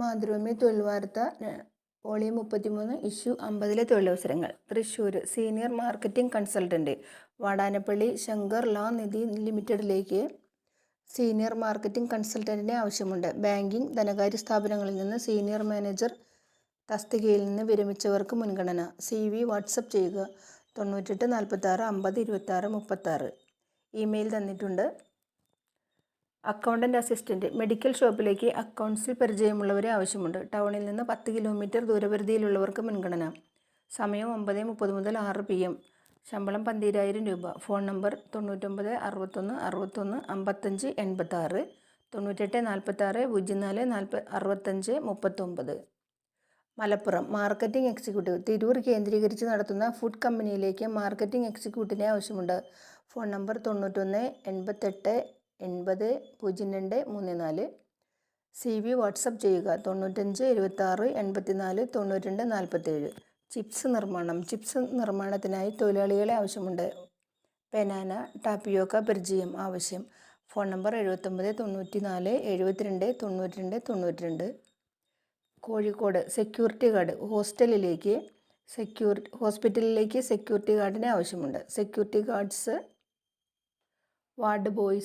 മാതൃഭൂമി തൊഴിൽ വാർത്ത വോളിയം മുപ്പത്തിമൂന്ന് ഇഷ്യൂ അമ്പതിലെ തൊഴിലവസരങ്ങൾ. Thrissur senior marketing consultant Vadanappally Shankar ലാ നിധി ലിമിറ്റഡിലേക്ക് സീനിയർ മാർക്കറ്റിംഗ് കൺസൾട്ടന്റിനെ ആവശ്യമുണ്ട്. ബാങ്കിംഗ് ധനകാര്യ സ്ഥാപനങ്ങളിൽ നിന്ന് സീനിയർ മാനേജർ തസ്തികയിൽ നിന്ന് വിരമിച്ചവർക്ക് മുൻഗണന. സി വി വാട്സപ്പ് ചെയ്യുക. തൊണ്ണൂറ്റെട്ട് നാൽപ്പത്താറ് അമ്പത് ഇരുപത്താറ് മുപ്പത്താറ്. ഇമെയിൽ തന്നിട്ടുണ്ട്. അക്കൗണ്ടന്റ് അസിസ്റ്റന്റ് മെഡിക്കൽ ഷോപ്പിലേക്ക് അക്കൗണ്ട്സിൽ പരിചയമുള്ളവരെ ആവശ്യമുണ്ട്. ടൗണിൽ നിന്ന് പത്ത് കിലോമീറ്റർ ദൂരപരിധിയിലുള്ളവർക്ക് മുൻഗണന. സമയം ഒമ്പത് മുപ്പത് മുതൽ ആറ് പി എം. ശമ്പളം പന്തിരായിരം രൂപ. ഫോൺ നമ്പർ തൊണ്ണൂറ്റൊമ്പത് അറുപത്തൊന്ന് അറുപത്തൊന്ന് അമ്പത്തഞ്ച് എൺപത്താറ്. തൊണ്ണൂറ്റെട്ട് നാൽപ്പത്താറ് പൂജ്യം നാല് നാൽപ്പ അറുപത്തഞ്ച് മുപ്പത്തൊമ്പത്. Malappuram marketing executive. തിരൂർ കേന്ദ്രീകരിച്ച് നടത്തുന്ന ഫുഡ് കമ്പനിയിലേക്ക് മാർക്കറ്റിംഗ് എക്സിക്യൂട്ടീവിനെ ആവശ്യമുണ്ട്. ഫോൺ നമ്പർ തൊണ്ണൂറ്റൊന്ന് എൺപത്തെട്ട് എൺപത് പൂജ്യം രണ്ട് മൂന്ന് നാല്. സി വി വാട്സപ്പ് ചെയ്യുക. തൊണ്ണൂറ്റഞ്ച് എഴുപത്താറ് എൺപത്തിനാല് തൊണ്ണൂറ്റിരണ്ട് നാൽപ്പത്തേഴ് ചിപ്സ് നിർമ്മാണം. ചിപ്സ് നിർമ്മാണത്തിനായി തൊഴിലാളികളെ ആവശ്യമുണ്ട്. പെനാന ടാപ്പിയോക്ക പരിചയം ആവശ്യം. ഫോൺ നമ്പർ എഴുപത്തൊമ്പത് തൊണ്ണൂറ്റി നാല് എഴുപത്തിരണ്ട് തൊണ്ണൂറ്റിരണ്ട് തൊണ്ണൂറ്റിരണ്ട്. Kozhikode security guard. ഹോസ്റ്റലിലേക്ക് സെക്യൂരി ഹോസ്പിറ്റലിലേക്ക് സെക്യൂരിറ്റി ഗാർഡിനെ ആവശ്യമുണ്ട്. Security guards ward boys